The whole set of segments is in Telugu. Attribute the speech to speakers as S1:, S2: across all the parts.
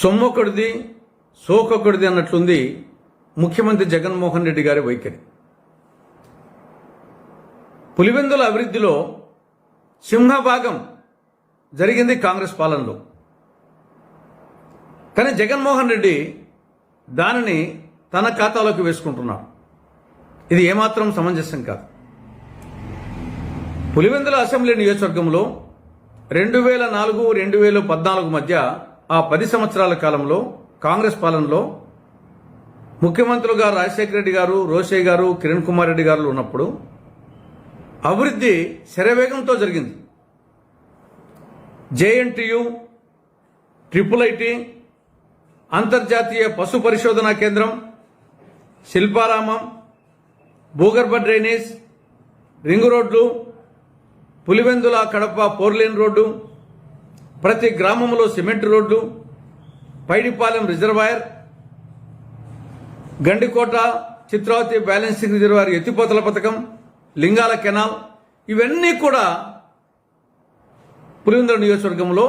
S1: సొమ్మొకడిది సోకొకడిది అన్నట్లుంది ముఖ్యమంత్రి జగన్మోహన్ రెడ్డి గారి వైఖరి. పులివెందుల అభివృద్ధిలో సింహభాగం జరిగింది కాంగ్రెస్ పాలనలో. కానీ జగన్మోహన్ రెడ్డి దానిని తన ఖాతాలోకి వేసుకుంటున్నాడు ఇది ఏమాత్రం సమంజసం కాదు. పులివెందుల అసెంబ్లీ నియోజకవర్గంలో రెండు వేల నాలుగు రెండు వేల పద్నాలుగు మధ్య ఆ పది సంవత్సరాల కాలంలో కాంగ్రెస్ పాలనలో ముఖ్యమంత్రులుగా రాజశేఖర రెడ్డి గారు రోషయ్య గారు కిరణ్ కుమార్ రెడ్డి గారు ఉన్నప్పుడు అభివృద్ధి శరవేగంతో జరిగింది. జేఎన్టీయు ట్రిపుల్ ఐటీ అంతర్జాతీయ పశు పరిశోధనా కేంద్రం శిల్పారామం భూగర్భ డ్రైనేజ్ రింగు రోడ్లు పులివెందుల కడప పోర్లేన్ రోడ్డు ప్రతి గ్రామంలో సిమెంట్ రోడ్లు Paidipalem reservoir Gandikota Chitravathi balancing reservoir ఎత్తిపోతల పథకం లింగాల కెనాల్ ఇవన్నీ కూడా పులివెందుల నియోజకవర్గంలో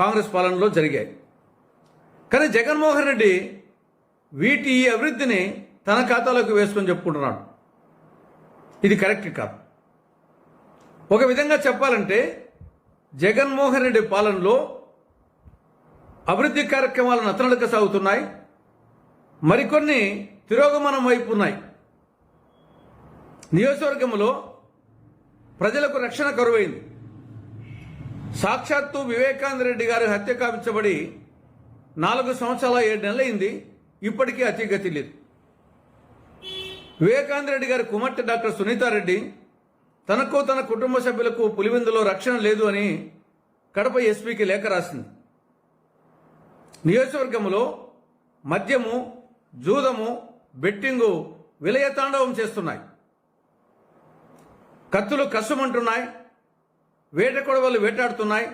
S1: కాంగ్రెస్ పాలనలో జరిగాయి. కానీ జగన్మోహన్ రెడ్డి వీటి ఈ అభివృద్ధిని తన ఖాతాలోకి వేసుకొని చెప్పుకుంటున్నాడు. ఇది కరెక్ట్ కాదు. ఒక విధంగా చెప్పాలంటే జగన్మోహన్ రెడ్డి పాలనలో అభివృద్ధి కార్యక్రమాలు నత్తనడక సాగుతున్నాయి. మరికొన్ని తిరోగమనం వైపు ఉన్నాయి. నియోజకవర్గంలో ప్రజలకు రక్షణ కరువైంది. సాక్షాత్తు వివేకానంద రెడ్డి గారి హత్య కావించబడి నాలుగు సంవత్సరాల ఏడు నెలలైంది. ఇప్పటికీ అతిగతి లేదు. వివేకానంద రెడ్డి గారి కుమార్తె డాక్టర్ సునీతారెడ్డి తనకు తన కుటుంబ సభ్యులకు పులివెందులో రక్షణ లేదు అని కడప ఎస్పీకి లేఖ రాసింది. నియోజకవర్గంలో మద్యము జూదము బెట్టింగు విలయతాండవం చేస్తున్నాయి. కత్తులు కష్టమంటున్నాయి వేట కొడవలు వేటాడుతున్నాయి.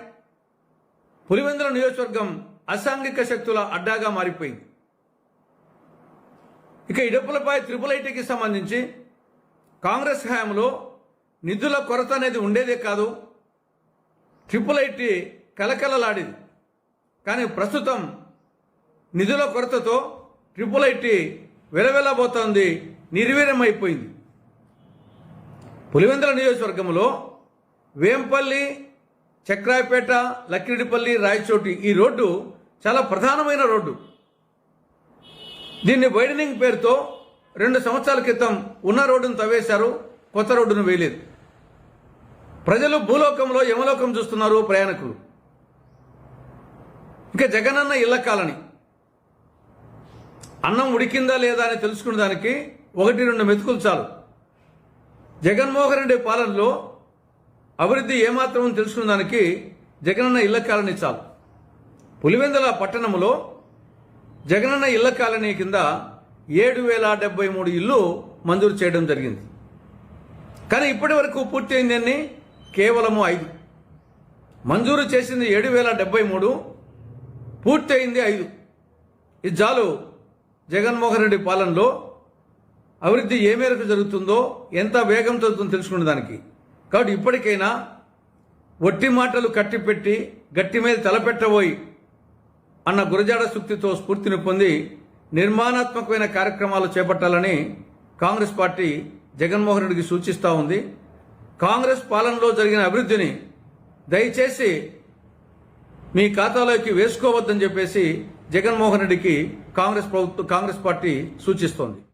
S1: పులివెందుల నియోజకవర్గం అసాంఘిక శక్తుల అడ్డాగా మారిపోయింది. ఇక ఇడుపులపై త్రిపుల్ ఐటీకి సంబంధించి కాంగ్రెస్ హయాంలో నిధుల కొరత అనేది ఉండేదే కాదు. ట్రిపుల్ ఐటీ కలకలలాడేది కానీ ప్రస్తుతం నిధుల కొరతతో ట్రిపుల్ ఐటీ వెలవెలబోతోంది నిర్వీర్యమైపోయింది. పులివెందుల నియోజకవర్గంలో వేంపల్లి చక్రాయపేట లక్కిరెడ్డిపల్లి రాయచోటి ఈ రోడ్డు చాలా ప్రధానమైన రోడ్డు. దీన్ని వైడనింగ్ పేరుతో రెండు సంవత్సరాల క్రితం ఉన్న రోడ్డును తవ్వేశారు. కొత్త రోడ్డును వేయలేదు. ప్రజలు భూలోకంలో యమలోకం చూస్తున్నారు ప్రయాణికులు. ఇంకా జగనన్న ఇళ్ళ కాలని. అన్నం ఉడికిందా లేదా అని తెలుసుకునే దానికి ఒకటి రెండు మెతుకులు చాలు. జగన్మోహన్ రెడ్డి పాలనలో అభివృద్ధి ఏమాత్రం తెలుసుకునే దానికి జగనన్న ఇళ్ళ కాలనీ చాలు. పులివెందుల పట్టణంలో జగనన్న ఇళ్ళ కాలనీ కింద ఏడు వేల డెబ్బై మూడు ఇల్లు మంజూరు చేయడం జరిగింది. కానీ ఇప్పటి వరకు పూర్తయిందని కేవలము ఐదు. మంజూరు చేసింది ఏడు వేల డెబ్బై మూడు పూర్తయింది ఐదు. ఇది చాలు. జగన్మోహన్ రెడ్డి పాలనలో అభివృద్ధి ఏ మేరకు జరుగుతుందో ఎంత వేగంతో జరుగుతుందో తెలుసుకునే దానికి. కాబట్టి ఇప్పటికైనా ఒట్టి మాటలు కట్టిపెట్టి గట్టి మీద తలపెట్టబోయి అన్న గురజాడ సూక్తితో స్ఫూర్తిని పొంది నిర్మాణాత్మకమైన కార్యక్రమాలు చేపట్టాలని కాంగ్రెస్ పార్టీ జగన్మోహన్ రెడ్డికి సూచిస్తూ ఉంది. కాంగ్రెస్ పాలనలో జరిగిన అభివృద్ధిని దయచేసి మీ ఖాతాలోకి వేసుకోవద్దని చెప్పేసి జగన్మోహన్ రెడ్డికి కాంగ్రెస్ ప్రభుత్వం కాంగ్రెస్ పార్టీ సూచిస్తోంది.